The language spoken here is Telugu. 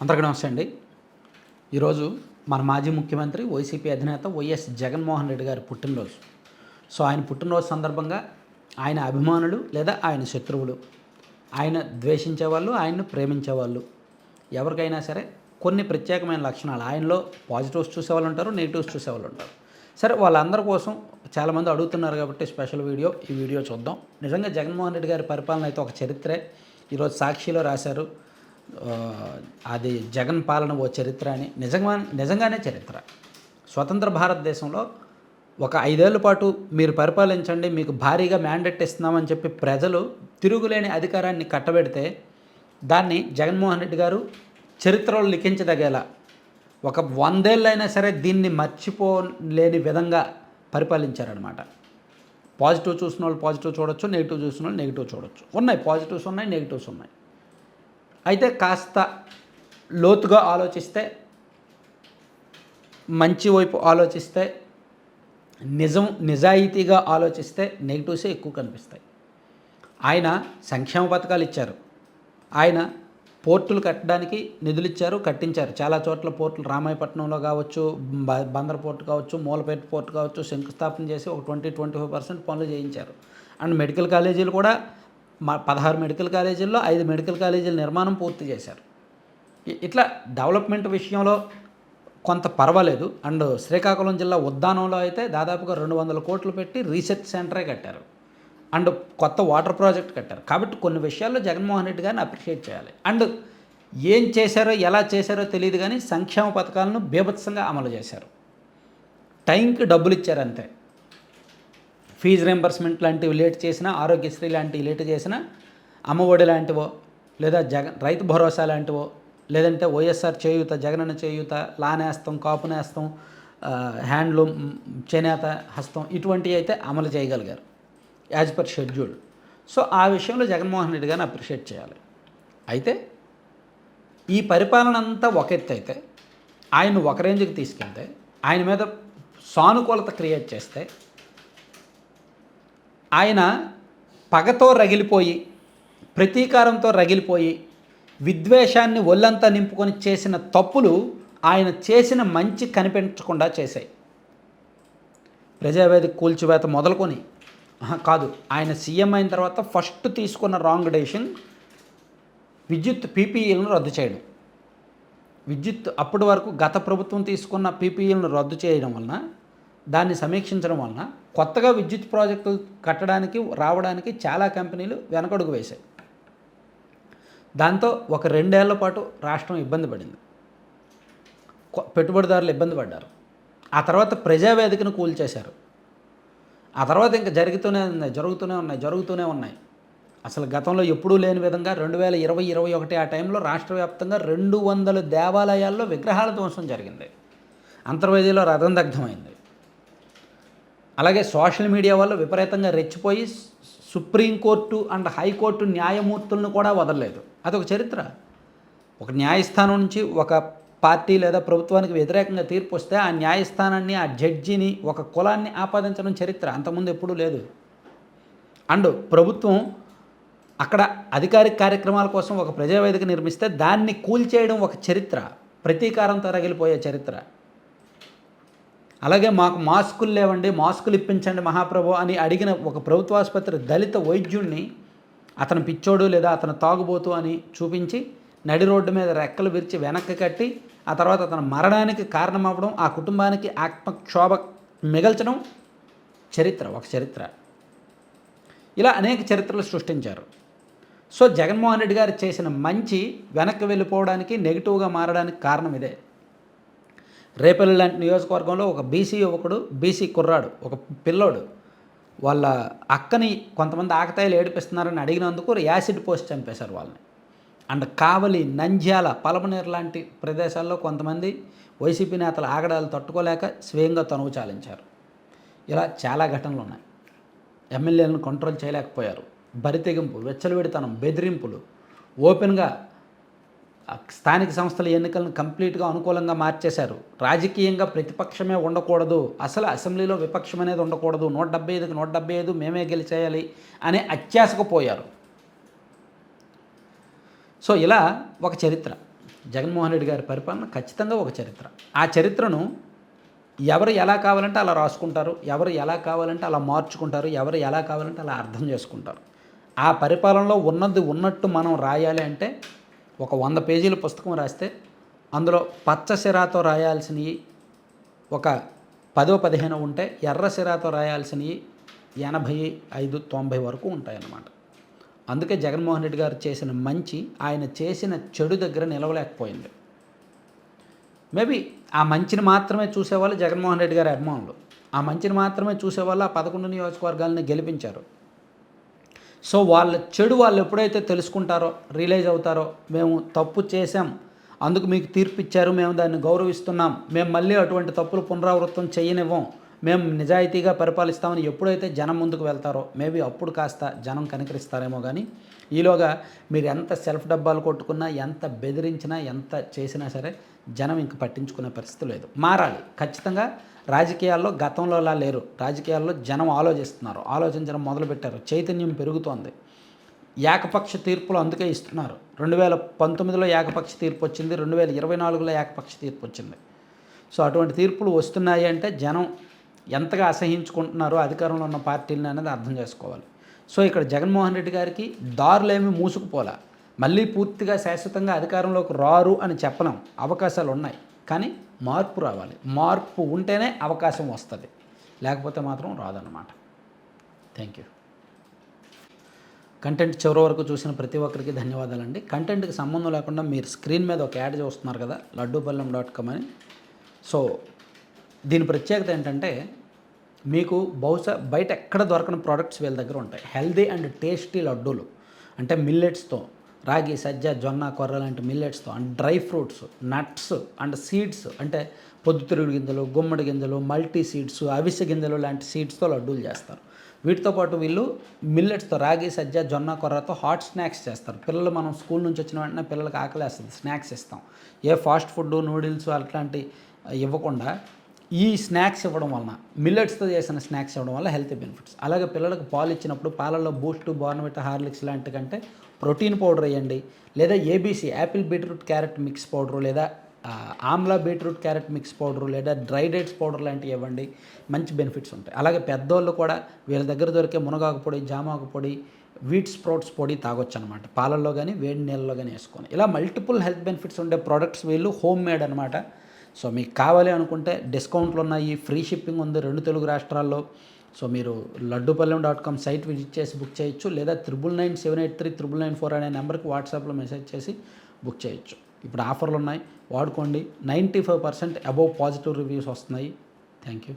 అందరికీ నమస్తే అండి. ఈరోజు మన మాజీ ముఖ్యమంత్రి వైసీపీ అధినేత వైఎస్ జగన్మోహన్ రెడ్డి గారి పుట్టినరోజు. సో ఆయన పుట్టినరోజు సందర్భంగా ఆయన అభిమానులు లేదా ఆయన శత్రువులు ఆయన ద్వేషించే వాళ్ళు ఆయన్ను ప్రేమించే వాళ్ళు ఎవరికైనా సరే కొన్ని ప్రత్యేకమైన లక్షణాలు. ఆయనలో పాజిటివ్స్ చూసేవాళ్ళు ఉంటారు నెగిటివ్స్ చూసేవాళ్ళు ఉంటారు. సరే వాళ్ళందరి కోసం చాలామంది అడుగుతున్నారు కాబట్టి స్పెషల్ వీడియో. ఈ వీడియో చూద్దాం. నిజంగా జగన్మోహన్ రెడ్డి గారి పరిపాలన అయితే ఒక చరిత్రే. ఈరోజు సాక్షిలో రాశారు. అది జగన్ పాలన ఓ చరిత్ర అని. నిజంగా నిజంగానే చరిత్ర. స్వతంత్ర భారతదేశంలో ఒక ఐదేళ్ళ పాటు మీరు పరిపాలించండి మీకు భారీగా మ్యాండేట్ ఇస్తున్నామని చెప్పి ప్రజలు తిరుగులేని అధికారాన్ని కట్టబెడితే దాన్ని జగన్మోహన్ రెడ్డి గారు చరిత్రలో లిఖించదగేలా. ఒక వందేళ్ళైనా సరే దీన్ని మర్చిపోలేని విధంగా పరిపాలించారనమాట పాజిటివ్ చూసిన వాళ్ళు పాజిటివ్ చూడొచ్చు నెగిటివ్ చూసిన వాళ్ళు నెగిటివ్ చూడొచ్చు. ఉన్నాయి పాజిటివ్స్ ఉన్నాయి నెగిటివ్స్ ఉన్నాయి. అయితే కాస్త లోతుగా ఆలోచిస్తే మంచి వైపు ఆలోచిస్తే నిజం నిజాయితీగా ఆలోచిస్తే నెగిటివ్సే ఎక్కువ కనిపిస్తాయి. ఆయన సంక్షేమ పథకాలు ఇచ్చారు. ఆయన పోర్టులు కట్టడానికి నిధులు ఇచ్చారు కట్టించారు. చాలా చోట్ల పోర్టులు రామాయపట్నంలో కావచ్చు బ- బందర్ పోర్టు కావచ్చు మూలపేట పోర్టు కావచ్చు శంకుస్థాపన చేసి ఒక ట్వంటీ ట్వంటీ ఫైవ్ పర్సెంట్ పనులు చేయించారు. అండ్ మెడికల్ కాలేజీలు కూడా మా పదహారు మెడికల్ కాలేజీల్లో ఐదు మెడికల్ కాలేజీల నిర్మాణం పూర్తి చేశారు. ఇట్లా డెవలప్మెంట్ విషయంలో కొంత పర్వాలేదు. అండ్ శ్రీకాకుళం జిల్లా ఉద్దానంలో అయితే దాదాపుగా రెండు వందల కోట్లు పెట్టి రీసెర్చ్ సెంటరే కట్టారు. అండ్ కొత్త వాటర్ ప్రాజెక్ట్ కట్టారు. కాబట్టి కొన్ని విషయాల్లో జగన్మోహన్ రెడ్డి గారిని అప్రిషియేట్ చేయాలి. అండ్ ఏం చేశారో ఎలా చేశారో తెలియదు కానీ సంక్షేమ పథకాలను బీభత్సంగా అమలు చేశారు. టైంకి డబ్బులు ఇచ్చారు అంతే. ఫీజు రింబర్స్మెంట్ లాంటివి లేట్ చేసినా ఆరోగ్యశ్రీ లాంటివి లేట్ చేసినా అమ్మఒడి లాంటివో లేదా జగన్ రైతు భరోసా లాంటివో లేదంటే వైఎస్ఆర్ చేయూత జగనన్న చేయూత లానేస్తం కాపు నేస్తం హ్యాండ్లూమ్ చేనేత హస్తం ఇటువంటివి అయితే అమలు చేయగలిగారు యాజ్ పర్ షెడ్యూల్ సో ఆ విషయంలో జగన్మోహన్ రెడ్డి గారిని అప్రిషియేట్ చేయాలి. అయితే ఈ పరిపాలన అంతా ఒక ఎత్తు అయితే ఆయన ఒక రేంజ్కి తీసుకెళ్తే ఆయన మీద సానుకూలత క్రియేట్ చేస్తే ఆయన పగతో రగిలిపోయి ప్రతీకారంతో రగిలిపోయి విద్వేషాన్ని ఒళ్ళంతా నింపుకొని చేసిన తప్పులు ఆయన చేసిన మంచి కనిపించకుండా చేశాయి. ప్రజావేదిక కూల్చివేత మొదలుకొని ఆహా, కాదు ఆయన సీఎం అయిన తర్వాత ఫస్ట్ తీసుకున్న రాంగ్ డెసిషన్ విద్యుత్ పీపీఈలను రద్దు చేయడం. విద్యుత్ అప్పటి వరకు గత ప్రభుత్వం తీసుకున్న పీపీఈలను రద్దు చేయడం వలన దాన్ని సమీక్షించడం వలన కొత్తగా విద్యుత్ ప్రాజెక్టులు కట్టడానికి రావడానికి చాలా కంపెనీలు వెనకడుగు వేశాయి. దాంతో ఒక రెండేళ్ళ పాటు రాష్ట్రం ఇబ్బంది పడింది. పెట్టుబడిదారులు ఇబ్బంది పడ్డారు. ఆ తర్వాత ప్రజావేదికను కూల్చేశారు. ఆ తర్వాత ఇంకా జరుగుతూనే ఉన్నాయి జరుగుతూనే ఉన్నాయి జరుగుతూనే ఉన్నాయి. అసలు గతంలో ఎప్పుడూ లేని విధంగా రెండు వేల ఇరవై ఇరవై ఒకటి ఆ టైంలో రాష్ట్ర వ్యాప్తంగా రెండు వందల దేవాలయాల్లో విగ్రహాల ధ్వంసం జరిగింది. అంతర్వేదిలో రథం దగ్ధమైంది. అలాగే సోషల్ మీడియా వల్ల విపరీతంగా రెచ్చిపోయి సుప్రీంకోర్టు అండ్ హైకోర్టు న్యాయమూర్తులను కూడా వదలలేదు. అదొక చరిత్ర. ఒక న్యాయస్థానం నుంచి ఒక పార్టీ లేదా ప్రభుత్వానికి వ్యతిరేకంగా తీర్పు వస్తే ఆ న్యాయస్థానాన్ని ఆ జడ్జిని ఒక కులాన్ని ఆపాదించడం చరిత్ర. అంతకుముందు ఎప్పుడూ లేదు. అండ్ ప్రభుత్వం అక్కడ అధికారిక కార్యక్రమాల కోసం ఒక ప్రజావేదిక నిర్మిస్తే దాన్ని కూల్చేయడం ఒక చరిత్ర. ప్రతీకారంతో రగిలిపోయే చరిత్ర. అలాగే మాకు మాస్కులు లేవండి మాస్కులు ఇప్పించండి మహాప్రభు అని అడిగిన ఒక ప్రభుత్వ ఆసుపత్రి దళిత వైద్యుణ్ణి అతను పిచ్చోడు లేదా అతను తాగుబోతు అని చూపించి నడి రోడ్డు మీద రెక్కలు విరిచి వెనక్కి కట్టి ఆ తర్వాత అతను మరణానికి కారణమవ్వడం ఆ కుటుంబానికి ఆత్మక్షోభ మిగల్చడం చరిత్ర ఒక చరిత్ర. ఇలా అనేక చరిత్రలు సృష్టించారు. సో జగన్మోహన్ రెడ్డి గారు చేసిన మంచి వెనక్కి వెళ్ళిపోవడానికి నెగిటివ్గా మారడానికి కారణం ఇదే. రేపల్లి లాంటి నియోజకవర్గంలో ఒక బీసీ యువకుడు బీసీ కుర్రాడు ఒక పిల్లోడు వాళ్ళ అక్కని కొంతమంది ఆకతాయిలు ఏడిపిస్తున్నారని అడిగినందుకు యాసిడ్ పోసి చంపేశారు వాళ్ళని. అండ్ కావలి నంద్యాల పలమనేరు లాంటి ప్రదేశాల్లో కొంతమంది వైసీపీ నేతల ఆగడాలు తట్టుకోలేక స్వయంగా తనువు చాలించారు. ఇలా చాలా ఘటనలు ఉన్నాయి. ఎమ్మెల్యేలను కంట్రోల్ చేయలేకపోయారు. బరితెగింపు వెచ్చలవిడితనం బెదిరింపులు ఓపెన్గా స్థానిక సంస్థల ఎన్నికలను కంప్లీట్గా అనుకూలంగా మార్చేశారు. రాజకీయంగా ప్రతిపక్షమే ఉండకూడదు అసలు అసెంబ్లీలో విపక్షం అనేది ఉండకూడదు నూట డెబ్బై ఐదుకి నూట డెబ్బై ఐదు మేమే గెలిచేయాలి అనే అత్యాశకు పోయారు. సో ఇలా ఒక చరిత్ర. జగన్మోహన్ రెడ్డి గారి పరిపాలన ఖచ్చితంగా ఒక చరిత్ర. ఆ చరిత్రను ఎవరు ఎలా కావాలంటే అలా రాసుకుంటారు ఎవరు ఎలా కావాలంటే అలా మార్చుకుంటారు ఎవరు ఎలా కావాలంటే అలా అర్థం చేసుకుంటారు. ఆ పరిపాలనలో ఉన్నది ఉన్నట్టు మనం రాయాలి అంటే ఒక వంద పేజీల పుస్తకం రాస్తే అందులో పచ్చ సిరాతో రాయాల్సినవి ఒక పదో పదిహేను ఉంటే ఎర్ర సిరాతో రాయాల్సినవి ఎనభై ఐదు తొంభై వరకు ఉంటాయన్నమాట. అందుకే జగన్మోహన్ రెడ్డి గారు చేసిన మంచి ఆయన చేసిన చెడు దగ్గర నిలవలేకపోయింది. మేబీ ఆ మంచిని మాత్రమే చూసేవాళ్ళు జగన్మోహన్ రెడ్డి గారి అభిమానులు. ఆ మంచిని మాత్రమే చూసేవాళ్ళు ఆ పదకొండు నియోజకవర్గాలని గెలిపించారు. సో వాళ్ళ చెడు వాళ్ళు ఎప్పుడైతే తెలుసుకుంటారో రియలైజ్ అవుతారో మేము తప్పు చేసాం అందుకు మీకు తీర్పు ఇచ్చారు మేము దాన్ని గౌరవిస్తున్నాం మేము మళ్ళీ అటువంటి తప్పులు పునరావృతం చేయనివ్వం మేము నిజాయితీగా పరిపాలిస్తామని ఎప్పుడైతే జనం ముందుకు వెళ్తారో మేబీ అప్పుడు కాస్త జనం కనికరిస్తారేమో కానీ ఈలోగా మీరు ఎంత సెల్ఫ్ డబ్బాలు కొట్టుకున్నా ఎంత బెదిరించినా ఎంత చేసినా సరే జనం ఇంక పట్టించుకునే పరిస్థితి లేదు. మారాలి. ఖచ్చితంగా రాజకీయాల్లో గతంలో అలా లేరు. రాజకీయాల్లో జనం ఆలోచిస్తున్నారు. ఆలోచించడం మొదలుపెట్టారు. చైతన్యం పెరుగుతోంది. ఏకపక్ష తీర్పులు అందుకే ఇస్తున్నారు. రెండు వేల పంతొమ్మిదిలో ఏకపక్ష తీర్పు వచ్చింది. రెండు వేల ఇరవై నాలుగులో ఏకపక్ష తీర్పు వచ్చింది. సో అటువంటి తీర్పులు వస్తున్నాయి అంటే జనం ఎంతగా అసహించుకుంటున్నారో అధికారంలో ఉన్న పార్టీలని అనేది అర్థం చేసుకోవాలి. సో ఇక్కడ జగన్మోహన్ రెడ్డి గారికి దారులేమి మూసుకుపోలా. మళ్ళీ పూర్తిగా శాశ్వతంగా అధికారంలోకి రారు అని చెప్పలేం. అవకాశాలు ఉన్నాయి కానీ మార్పు రావాలి. మార్పు ఉంటేనే అవకాశం వస్తుంది. లేకపోతే మాత్రం రాదన్నమాట. థ్యాంక్ యూ కంటెంట్ చివరి వరకు చూసిన ప్రతి ఒక్కరికి ధన్యవాదాలండి. కంటెంట్కి సంబంధం లేకుండా మీరు స్క్రీన్ మీద ఒక యాడ్ చూస్తున్నారు కదా లడ్డూపల్లెం డాట్ కామ్ అని. సో దీని ప్రత్యేకత ఏంటంటే మీకు బహుశా బయట ఎక్కడ దొరకని ప్రోడక్ట్స్ వీళ్ళ దగ్గర ఉంటాయి. హెల్దీ అండ్ టేస్టీ లడ్డూలు. అంటే మిల్లెట్స్తో రాగి సజ్జ జొన్న కొర్ర లాంటి మిల్లెట్స్తో and dry fruits nuts and seeds అంటే పొద్దుతిరుగుడు గింజలు గుమ్మడి గింజలు మల్టీ సీడ్స్ అవిసె గింజలు లాంటి సీడ్స్తో లడ్డూలు చేస్తారు. వీటితో పాటు వీళ్ళు మిల్లెట్స్తో రాగి సజ్జ జొన్న కొర్రతో హాట్ స్నాక్స్ చేస్తారు. పిల్లలు మనం స్కూల్ నుంచి వచ్చిన వెంటనే పిల్లలకి ఆకలేస్తుంది. స్నాక్స్ ఇస్తాం. ఏ ఫాస్ట్ ఫుడ్ నూడిల్స్ అట్లాంటి ఇవ్వకుండా ఈ స్నాక్స్ ఇవ్వడం వలన మిల్లెట్స్తో చేసిన స్నాక్స్ ఇవ్వడం వల్ల హెల్త్ బెనిఫిట్స్. అలాగే పిల్లలకు పాలు ఇచ్చినప్పుడు పాలల్లో బూస్ట్ బార్నవిటా హార్లిక్స్ లాంటి కంటే ప్రోటీన్ పౌడర్ వేయండి. లేదా ABC apple beetroot carrot mix powder లేదా amla beetroot carrot mix powder లేదా డ్రై డేట్స్ పౌడర్ లాంటివి ఇవ్వండి. మంచి బెనిఫిట్స్ ఉంటాయి. అలాగే పెద్దోళ్ళు కూడా వీళ్ళ దగ్గర దొరికే మునగాకు పొడి జామాకు పొడి వీట్ స్ప్రౌట్స్ పొడి తాగొచ్చు అనమాట పాలల్లో కానీ వేడి నీళ్ళలో కానీ వేసుకొని ఇలా మల్టిపుల్ హెల్త్ బెనిఫిట్స్ ఉండే ప్రోడక్ట్స్ వీళ్ళు హోమ్ మేడ్ అనమాట. సో మీకు కావాలి అనుకుంటే డిస్కౌంట్లు ఉన్నాయి ఫ్రీ షిప్పింగ్ ఉంది రెండు తెలుగు రాష్ట్రాల్లో. సో మీరు Laddupallem dot com site visit చేసి బుక్ చేయొచ్చు లేదా triple nine seven eight three triple nine four అనే నెంబర్కి వాట్సాప్లో మెసేజ్ చేసి బుక్ చేయొచ్చు. ఇప్పుడు ఆఫర్లు ఉన్నాయి వాడుకోండి. Ninety five percent above positive reviews వస్తున్నాయి. Thank you.